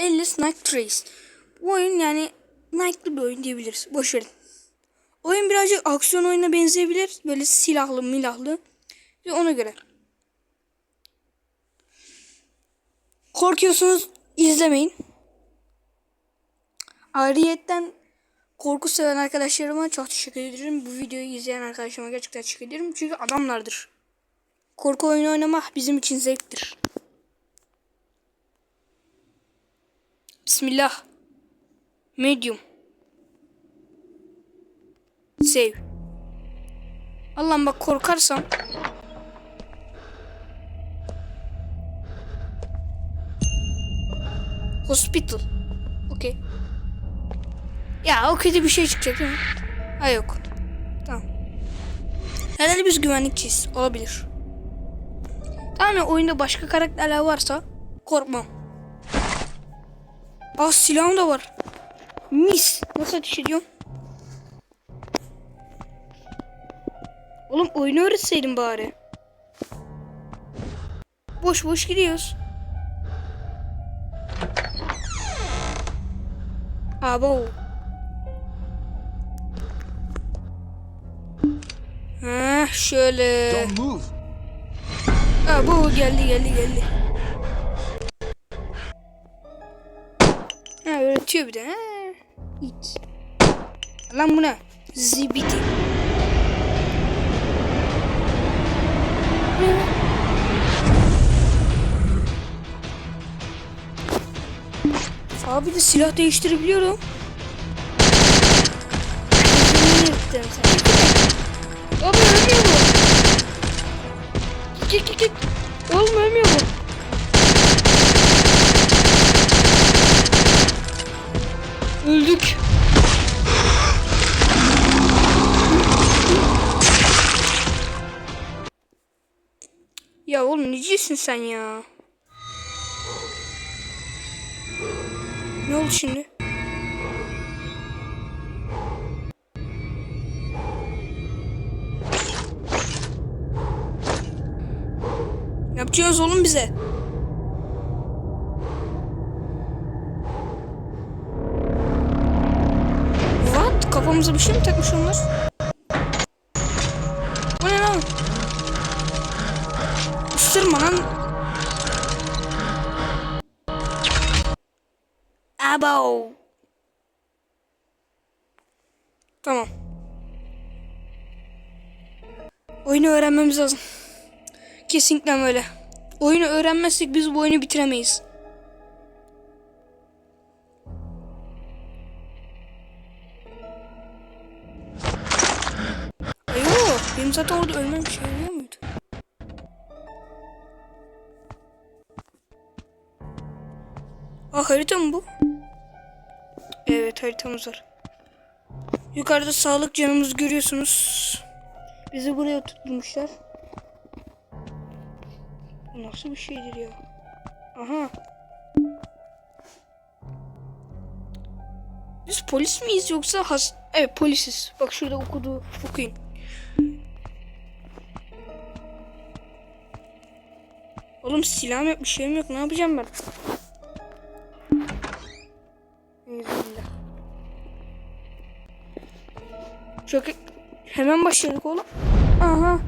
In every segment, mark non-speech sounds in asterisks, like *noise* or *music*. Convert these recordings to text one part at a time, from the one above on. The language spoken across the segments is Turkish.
Endless Night Trace. Bu oyun yani Night'lı bir oyun diyebiliriz. Boş verin. Oyun birazcık aksiyon oyununa benzeyebilir. Böyle silahlı milahlı. Ve ona göre. Korkuyorsunuz izlemeyin. Ayrıyetten korku seven arkadaşlarıma çok teşekkür ederim. Bu videoyu izleyen arkadaşlarıma gerçekten teşekkür ederim. Çünkü adamlardır. Korku oyunu oynamak bizim için zevktir. Bismillah. Medium. Save. Allah'ım bak korkarsam. Hospital. Okey. Ya o kötü bir şey çıkacak değil mi? Ha yok. Tamam. Herhalde biz güvenlikçiyiz. Olabilir. Tamam ya oyunda başka karakterler varsa korkmam. Aa silahım da var. Mis. Nasıl ateş ediyorum? Oğlum oyunu öğretseydin bari. Boş boş gidiyoruz. Abo. Ha şöyle. Abo geldi geldi geldi. Öğretiyor bir de. Ha. İt. Lan bu ne? Zibidi. Abi de silah değiştirebiliyorum. Yemin ettim sen. Abi ölmüyor bu. Git git git. Oğlum ölmüyor bu. Öldük. Ya oğlum necisin sen ya? Ne oldu şimdi? Ne yapacağız oğlum bize? Kafamıza bir şey mi takmış onlar? Bu ne lan? Isırma lan. Abo. Tamam. Oyunu öğrenmemiz lazım. Kesinlikle öyle. Oyunu öğrenmezsek biz bu oyunu bitiremeyiz. Benim zaten orada ölmem şey oluyor muydu? Aa harita mı bu? Evet haritamız var. Yukarıda sağlık canımızı görüyorsunuz. Bizi buraya tutmuşlar. Bu nasıl bir şeydir ya? Aha. Biz polis miyiz yoksa has... Evet polisiz. Bak şurada okudu. Okuyun. Oğlum silahım yok bir şeyim yok. Ne yapacağım ben? Çok hemen başladık oğlum. Aha.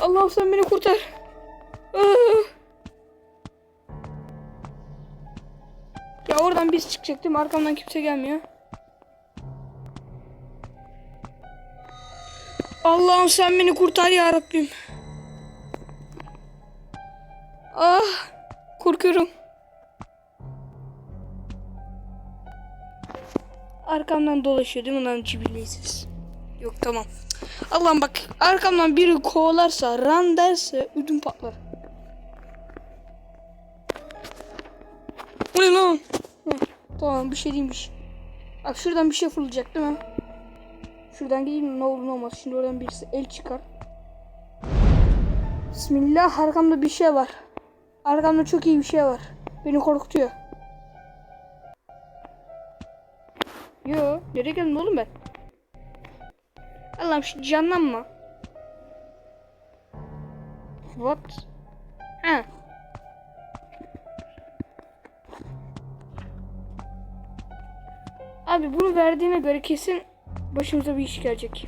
Allah'ım sen beni kurtar. Ah. Ya oradan biz çıkacaktım. Arkamdan kimse gelmiyor. Allah'ım sen beni kurtar ya Rabbim. Ah, korkuyorum. Arkamdan dolaşıyor değil mi lan cibileysiz? Yok tamam. Allah'ım bak arkamdan biri kovalarsa, ran derse ödüm patlar. Ne lan? Tamam bir şey değilmiş. Bak şuradan bir şey fırlayacak değil mi? Şuradan gideyim ne olur ne olmaz. Şimdi oradan birisi el çıkar. Bismillah arkamda bir şey var. Arkamda çok iyi bir şey var. Beni korkutuyor. Yo, nereye geldim oğlum ben? Allah'ım şu canlanma. What? Ha. Abi bunu verdiğine göre kesin başımıza bir iş gelecek.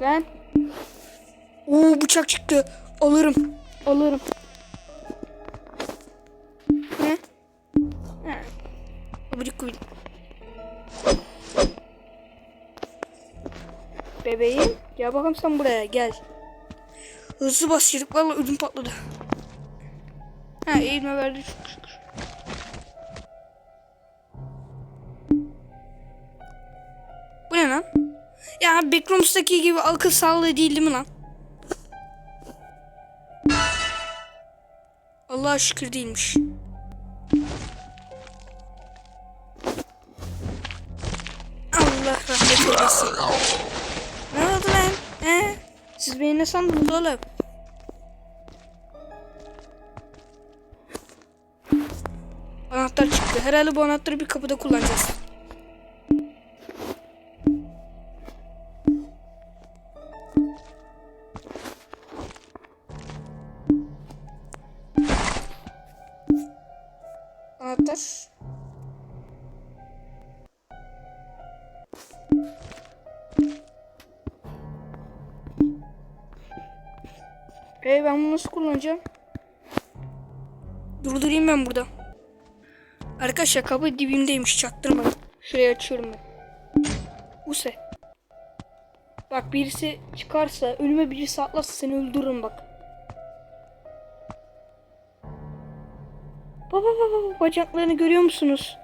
Ben Oo bıçak çıktı. Alırım. Alırım. Ne? Ha. Gubidik. Bebeğim gel bakalım sen buraya gel. Hızlı basıyorduk valla ödüm patladı. Ha eğilme verdi çok şükür. Bu ne lan? Ya Backrooms'taki gibi akıl sağlığı değil değil mi lan? Allah'a şükür değilmiş. Allah rahmet eylesin. Ne oldu lan? He? Siz beni ne sandınız oğlum? Anahtar çıktı. Herhalde bu anahtarı bir kapıda kullanacağız. Anahtar. Ee ben bunu nasıl kullanacağım? Durdurayım ben burada. Arkadaşlar kapı dibimdeymiş çaktırmayın. Şurayı açıyorum ben. Use. Bak birisi çıkarsa önüme birisi atlarsa seni öldürürüm bak. Baba *laughs* bacaklarını görüyor musunuz?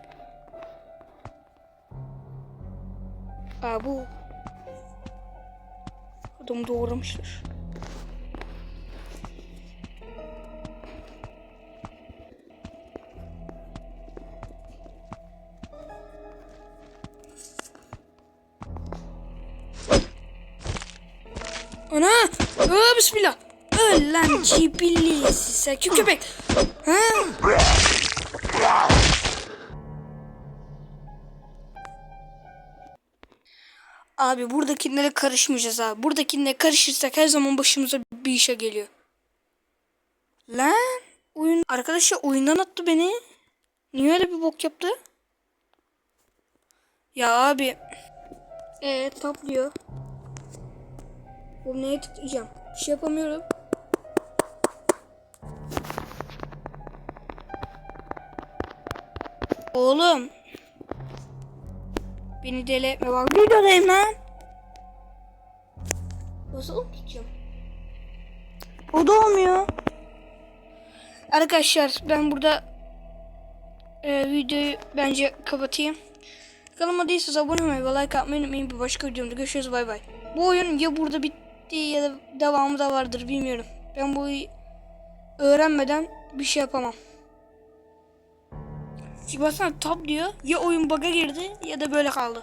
Aa bu. Adamı doğramışlar. Ana! Aa, bismillah. Öl lan cibillisi sen köpek? Ha? Abi buradakilere karışmayacağız abi. Buradakilere karışırsak her zaman başımıza bir işe geliyor. Lan oyun arkadaşlar oyundan attı beni. Niye öyle bir bok yaptı? Ya abi. Ee topluyor. Bu neye tıklayacağım? Bir şey yapamıyorum. Oğlum. Beni deli etme bak. Videodayım lan. Nasıl tutacağım? O da olmuyor. Arkadaşlar ben burada e, videoyu bence kapatayım. Kanalıma değilseniz abone olmayı ve like atmayı unutmayın. Bir başka videomda görüşürüz bay bay. Bu oyun ya burada bitti ya da devamı da vardır bilmiyorum. Ben bu öğrenmeden bir şey yapamam. Çünkü baksana tab diyor ya oyun bug'a girdi ya da böyle kaldı.